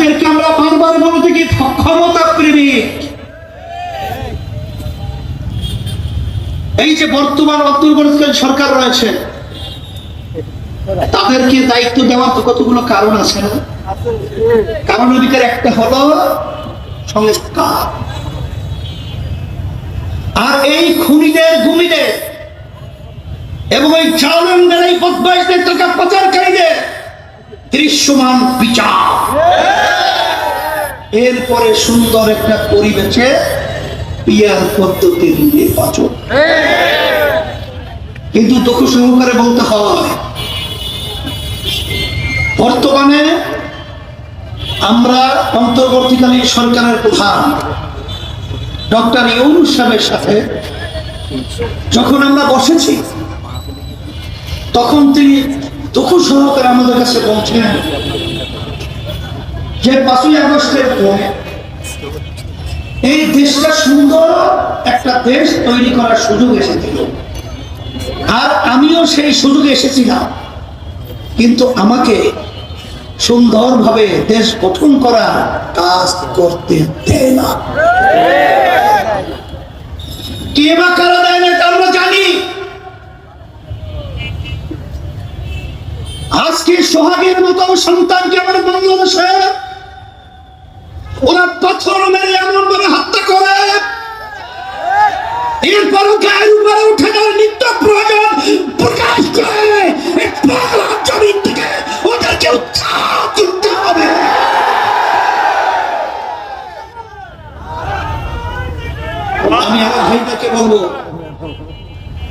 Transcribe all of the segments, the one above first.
যাদেরকে আমরা বারবার বলে থাকি ক্ষমতা প্রেমিক এই যে বর্তমান অন্তর্বর্তীকালীন সরকার রয়েছে, তাদেরকে দায়িত্ব দেওয়ার তো কতগুলো কারণ আছে না? কারণের ভিতরে একটা হলো সংস্কার। আর এই খুনিদের গুমিদের এবং এই জালেমদের, এই বদমাইশদের টাকা পাচারকারীদের দৃশ্যমান বিচার। এরপরে সুন্দর একটা পরিবেশে পিয়ার পদ্ধতির নির্বাচন। কিন্তু দুঃখ সহকারে বলতে হয়, বর্তমানে আমরা অন্তর্বর্তীকালীন সরকারের প্রধান, ডক্টর ইউনুস সাহেবের সাথে যখন আমরা বসেছি, তখন তিনি দুঃখ সহকারে আমাদের কাছে বলছেন যে পাঁচই আগস্টের পরে এই দেশটা সুন্দর একটা দেশ তৈরি করার সুযোগ এসেছিল। আর আমিও সেই সুযোগে এসেছিলাম। কিন্তু আমাকে সুন্দরভাবে দেশ গঠন করার কাজ করতে দেয় না। কে বা কারা দেয় না আমরা জানি। আজকে সোহাগের মতো সন্তানকে আমার বাংলাদেশে ওরা পাথর মেরে এমন ভাবে হত্যা করে। এরপরও গায়ের উপরে উঠে যাওয়ার নিত্য প্রয়োজন প্রকাশ করে। জমিন থেকে ওদেরকে করতে হবে। আমি আমার ভাইটাকে বলব,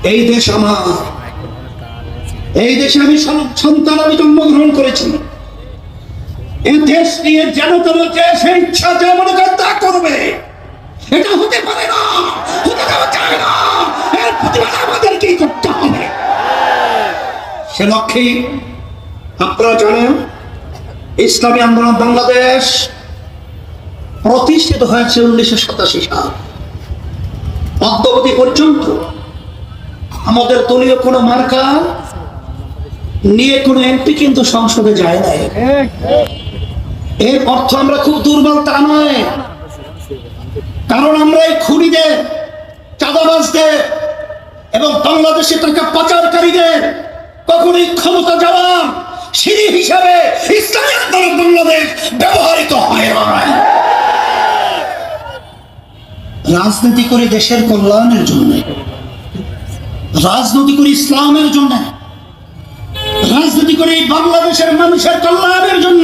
এই দেশ আমার। এই দেশে আমি সন- সন্তান আমি জন্মগ্রহণ করেছি। দেশ নিয়ে যেন সে ইচ্ছা তা করবে এটা হতে পারে না, হতে না। এর প্রতিবাদ আমাদেরকেই করতে হবে। সে লক্ষ্যে আপনারা জানেন, ইসলামী আন্দোলন বাংলাদেশ প্রতিষ্ঠিত হয়েছে উনিশশো সাতাশি সাল। অদ্যবধি পর্যন্ত আমাদের দলীয় কোনো মার্কা নিয়ে কোনো এমপি কিন্তু সংসদে যায় নাই। এর অর্থ আমরা খুব দুর্বল তা নয়। কারণ আমরা এই খুনিদের, চাঁদাবাজদের এবং বাংলাদেশে টাকা পাচারকারীদের কখনোই ক্ষমতা যাওয়ার সিঁড়ি হিসাবে ইসলামী আন্দোলন বাংলাদেশ ব্যবহৃত হয় রাজনীতি করে দেশের কল্যাণের জন্য, রাজনীতি করে ইসলামের জন্য, রাজনীতি করে বাংলাদেশের মানুষের কল্যাণের জন্য।